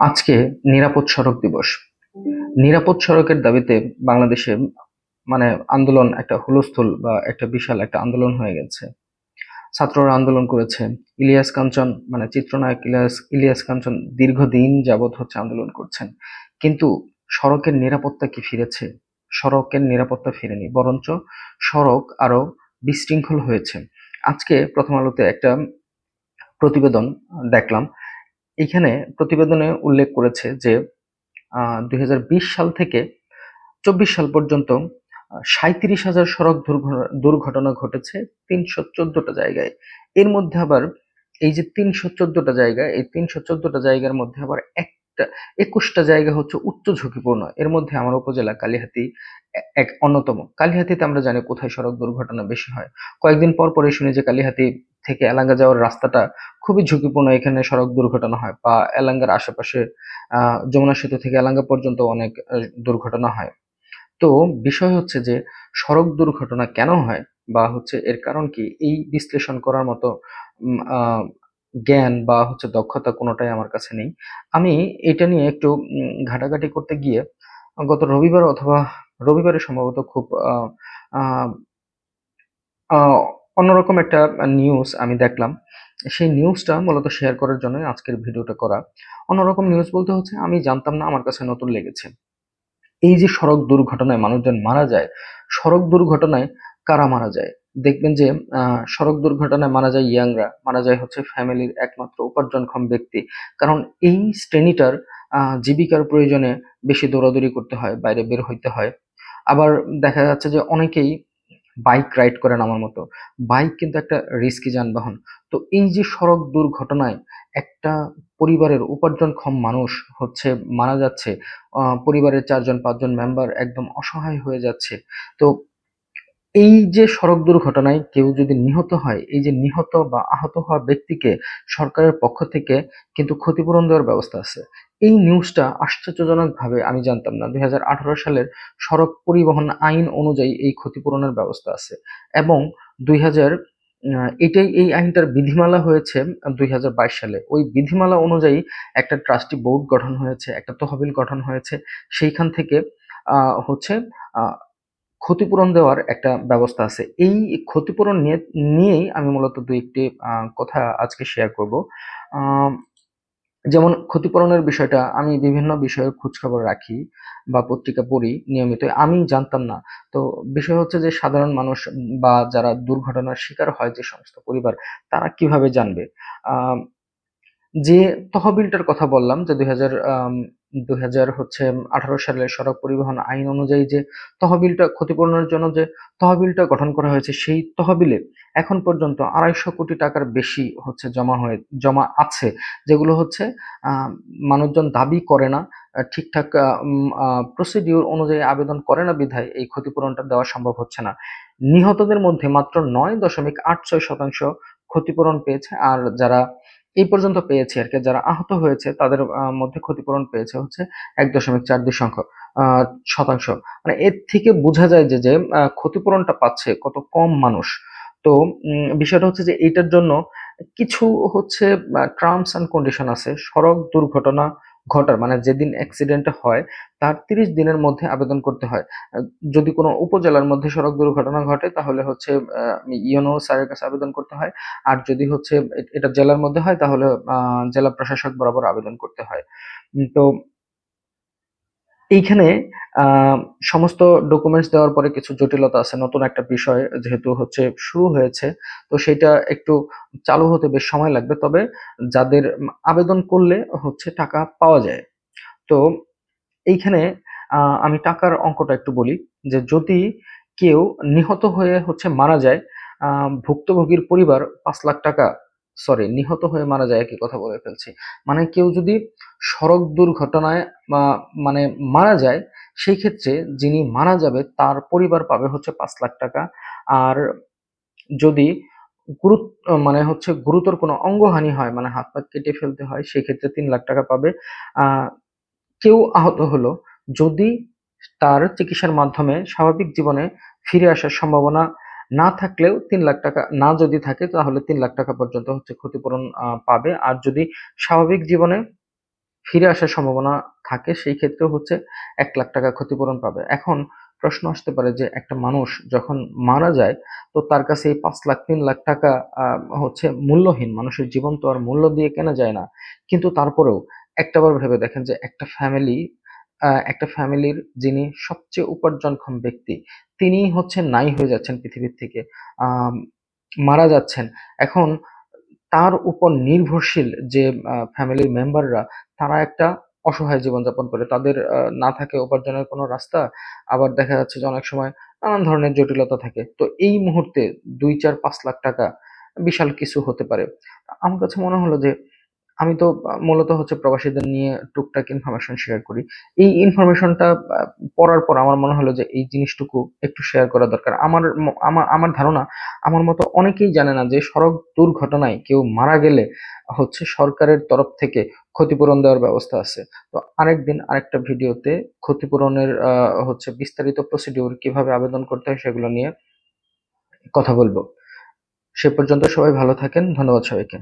আজকে নিরাপদ সড়ক দিবস। নিরাপদ সড়কের দাবিতে বাংলাদেশে মানে আন্দোলন একটা হুলস্থুল বা একটা বিশাল একটা আন্দোলন হয়ে গেছে। ছাত্ররা আন্দোলন করেছে। ইলিয়াস কাঞ্চন মানে চিত্রনায়ক ইলিয়াস ইলিয়াস কাঞ্চন দীর্ঘদিন যাবৎ হচ্ছে আন্দোলন করছেন। কিন্তু সড়কের নিরাপত্তা কি ফিরেছে? সড়কের নিরাপত্তা ফিরেনি, বরঞ্চ সড়ক আরও বিশৃঙ্খল হয়েছে। আজকে প্রথম আলোতে একটা প্রতিবেদন দেখলাম। এখানে প্রতিবেদনে উল্লেখ করেছে যে দুই হাজার বিশ সাল থেকে চব্বিশ সাল পর্যন্ত সাঁত্রিশ হাজার সড়ক দুর্ঘটনা ঘটেছে তিনশো চোদ্দটা জায়গায়। এর মধ্যে আবার এই যে তিনশো চোদ্দটা জায়গা, এই তিনশো চোদ্দটা জায়গার মধ্যে আবার একটা, একুশটা জায়গা হচ্ছে উচ্চ ঝুঁকিপূর্ণ। এর মধ্যে আমার উপজেলা কালিহাতি এক অন্যতম। কালীহাতিতে আমরা জানি কোথায় সড়ক দুর্ঘটনা বেশি হয়। কয়েকদিন পর পরে শুনি যে কালিহাতি থেকে এলাঙ্গা যাওয়ার রাস্তাটা খুবই ঝুঁকিপূর্ণ। এখানে সড়ক দুর্ঘটনা হয় বা এলাঙ্গার আশেপাশে যমুনা সেতু থেকে এলাঙ্গা পর্যন্ত অনেক দুর্ঘটনা হয়। তো বিষয় হচ্ছে যে, সড়ক দুর্ঘটনা কেন হয় বা হচ্ছে এর কারণ কি? এই বিশ্লেষণ করার মতো জ্ঞান বা হচ্ছে দক্ষতা কোনোটাই আমার কাছে নেই। আমি এটা নিয়ে একটু ঘাটাঘাটি করতে গিয়ে, গত রবিবার অথবা রবিবারে সম্ভবত খুব অন্যরকম একটা নিউজ আমি দেখলাম। সেই নিউজটা মূলত শেয়ার করার জন্য আজকের ভিডিওটা করা। অন্যরকম নিউজ বলতে হচ্ছে, আমি জানতাম না আমার কাছে নতুন লেগেছে। এই যে সড়ক দুর্ঘটনায় মানুষজন মারা যায়, সড়ক দুর্ঘটনায় কারা মারা যায়? দেখবেন যে সড়ক দুর্ঘটনায় মারা যায় ইয়াংরা, মারা যায় হচ্ছে ফ্যামিলির একমাত্র উপার্জনক্ষম ব্যক্তি। কারণ এই শ্রেণীটার জীবিকার প্রয়োজনে বেশি দৌড়াদৌড়ি করতে হয়, বাইরে বের হইতে হয়। আবার দেখা যাচ্ছে যে অনেকেই বাইক রাইড করেন আমার মতো। বাইক কিন্তু একটা রিস্কি যানবাহন। তো এই যে সড়ক দুর্ঘটনায় একটা পরিবারের উপার্জনক্ষম মানুষ হচ্ছে, মারা যাচ্ছে পরিবারের চারজন, পাঁচজন মেম্বার একদম অসহায় হয়ে যাচ্ছে। তো এই যে সড়ক দুর্ঘটনায় কেউ যদি নিহত হয়, এই যে নিহত বা আহত হওয়া ব্যক্তিকে সরকারের পক্ষ থেকে কিন্তু ক্ষতিপূরণ দেওয়ার ব্যবস্থা আছে। এই নিউজটা আশ্চর্যজনকভাবে আমি জানতাম না। দুই হাজার আঠারো সালের সড়ক পরিবহন আইন অনুযায়ী এই ক্ষতিপূরণের ব্যবস্থা আছে এবং দুই হাজার এটাই এই আইনটার বিধিমালা হয়েছে দুই হাজার বাইশ সালে। ওই বিধিমালা অনুযায়ী একটা ট্রাস্টি বোর্ড গঠন হয়েছে, একটা তহবিল গঠন হয়েছে, সেইখান থেকে হচ্ছে ক্ষতিপূরণ দেওয়ার একটা ব্যবস্থা আছে। এই ক্ষতিপূরণ নিয়ে, নিয়েই আমি মূলত দু একটি কথা আজকে শেয়ার করব। যেমন ক্ষতিপূরণের বিষয়টা আমি বিভিন্ন বিষয়ে খোঁজখবর রাখি বা পত্রিকা পড়ি নিয়মিত, আমি জানতাম না। তো বিষয় হচ্ছে যে সাধারণ মানুষ বা যারা দুর্ঘটনার শিকার হয় যে সমস্ত পরিবার, তারা কীভাবে জানবে? যে তহবিলটার কথা বললাম যে দুই হাজার দুই হাজার হচ্ছে আঠারো সালের সড়ক পরিবহন আইন অনুযায়ী যে তহবিলটা ক্ষতিপূরণের জন্য যে তহবিলটা গঠন করা হয়েছে, সেই তহবিলে এখন পর্যন্ত আড়াইশো কোটি টাকার বেশি হচ্ছে জমা হয়ে, জমা আছে, যেগুলো হচ্ছে মানুষজন দাবি করে না ঠিকঠাক প্রসিডিউর অনুযায়ী আবেদন করে না বিধায় এই ক্ষতিপূরণটা দেওয়া সম্ভব হচ্ছে না। নিহতদের মধ্যে মাত্র নয় দশমিক আট ছয় শতাংশ ক্ষতিপূরণ পেয়েছে, আর যারা এই পর্যন্ত পেয়েছে আর কি। যারা আহত হয়েছে, তাদের মধ্যে ক্ষতিপূরণ পেয়েছে হচ্ছে এক দশমিক চার দুই সংখ্যক শতাংশ। মানে এর থেকে বোঝা যায় যে যে ক্ষতিপূরণটা পাচ্ছে কত কম মানুষ। তো বিষয়টা হচ্ছে যে, এইটার জন্য কিছু হচ্ছে টার্মস অ্যান্ড কন্ডিশন আছে। সড়ক দুর্ঘটনা ঘটার মানে যেদিন অ্যাক্সিডেন্ট হয়, তার তিরিশ দিনের মধ্যে আবেদন করতে হয়। যদি কোনো উপজেলার মধ্যে সড়ক দুর্ঘটনা ঘটে, তাহলে হচ্ছে ইউনো স্যারের কাছে আবেদন করতে হয়। আর যদি হচ্ছে এটা জেলার মধ্যে হয়, তাহলে জেলা প্রশাসক বরাবর আবেদন করতে হয়। তো এইখানে সমস্ত ডকুমেন্টস দেওয়ার পরে কিছু জটিলতা আছে। নতুন একটা বিষয় যেহেতু হচ্ছে শুরু হয়েছে, তো সেটা একটু চালু হতে বেশ সময় লাগবে। তবে যাদের আবেদন করলে হচ্ছে টাকা পাওয়া যায়। তো এইখানে আমি টাকার অঙ্কটা একটু বলি, যে যদি কেউ নিহত হয়ে হচ্ছে মারা যায় ভুক্তভোগীর পরিবার পাঁচ লাখ টাকা সরি নিহত হয়ে মারা যায়, একই কথা বলে ফেলছি। মানে কেউ যদি সড়ক দুর্ঘটনায় মানে মারা যায়, সেই ক্ষেত্রে যিনি মারা যাবে, তার পরিবার পাবে হচ্ছে পাঁচ লাখ টাকা। আর যদি গুরুত্ব মানে হচ্ছে গুরুতর কোনো অঙ্গহানি হয় মানে হাত পা কেটে ফেলতে হয়, সেই ক্ষেত্রে তিন লাখ টাকা পাবে। কেউ আহত হলো, যদি তার চিকিৎসার মাধ্যমে স্বাভাবিক জীবনে ফিরে আসার সম্ভাবনা না থাকলেও তিন লাখ টাকা, না যদি থাকে তাহলে তিন লাখ টাকা পর্যন্ত হচ্ছে ক্ষতিপূরণ পাবে। আর যদি স্বাভাবিক জীবনে ফিরে আসার সম্ভাবনা থাকে, সেই ক্ষেত্রে হচ্ছে এক লাখ টাকা ক্ষতিপূরণ পাবে। এখন প্রশ্ন আসতে পারে যে একটা মানুষ যখন মারা যায়, তো তার কাছে এই পাঁচ লাখ, তিন লাখ টাকা হচ্ছে মূল্যহীন। মানুষের জীবন তো আর মূল্য দিয়ে কেনা যায় না। কিন্তু তারপরেও একটাবার ভেবে দেখেন যে একটা ফ্যামিলি একটা ফ্যামিলির যিনি সবচেয়ে উপার্জনক্ষম ব্যক্তি তিনি হচ্ছে নাই হয়ে যাচ্ছেন পৃথিবীর থেকে মারা যাচ্ছেন। এখন তার উপর নির্ভরশীল যে ফ্যামিলির মেম্বাররা, তারা একটা অসহায় জীবনযাপন করে। তাদের না থাকে উপার্জনের কোনো রাস্তা, আবার দেখা যাচ্ছে যে অনেক সময় নানান ধরনের জটিলতা থাকে। তো এই মুহূর্তে দুই চার পাঁচ লাখ টাকা বিশাল কিছু হতে পারে। আমার কাছে মনে হলো যে আমি তো মূলত হচ্ছে প্রবাসীদের নিয়ে টুকটাক ইনফরমেশন শেয়ার করি। এই ইনফরমেশনটা পড়ার পর আমার মনে হলো যে এই জিনিসটুকু একটু শেয়ার করা দরকার। আমার আমার আমার ধারণা, আমার মতো অনেকেই জানে না যে সড়ক দুর্ঘটনায় কেউ মারা গেলে হচ্ছে সরকারের তরফ থেকে ক্ষতিপূরণ দেওয়ার ব্যবস্থা আছে। তো আরেকদিন আরেকটা ভিডিওতে ক্ষতিপূরণের হচ্ছে বিস্তারিত প্রসিডিউর কীভাবে আবেদন করতে হয় সেগুলো নিয়ে কথা বলব। সে পর্যন্ত সবাই ভালো থাকেন, ধন্যবাদ সবাইকে।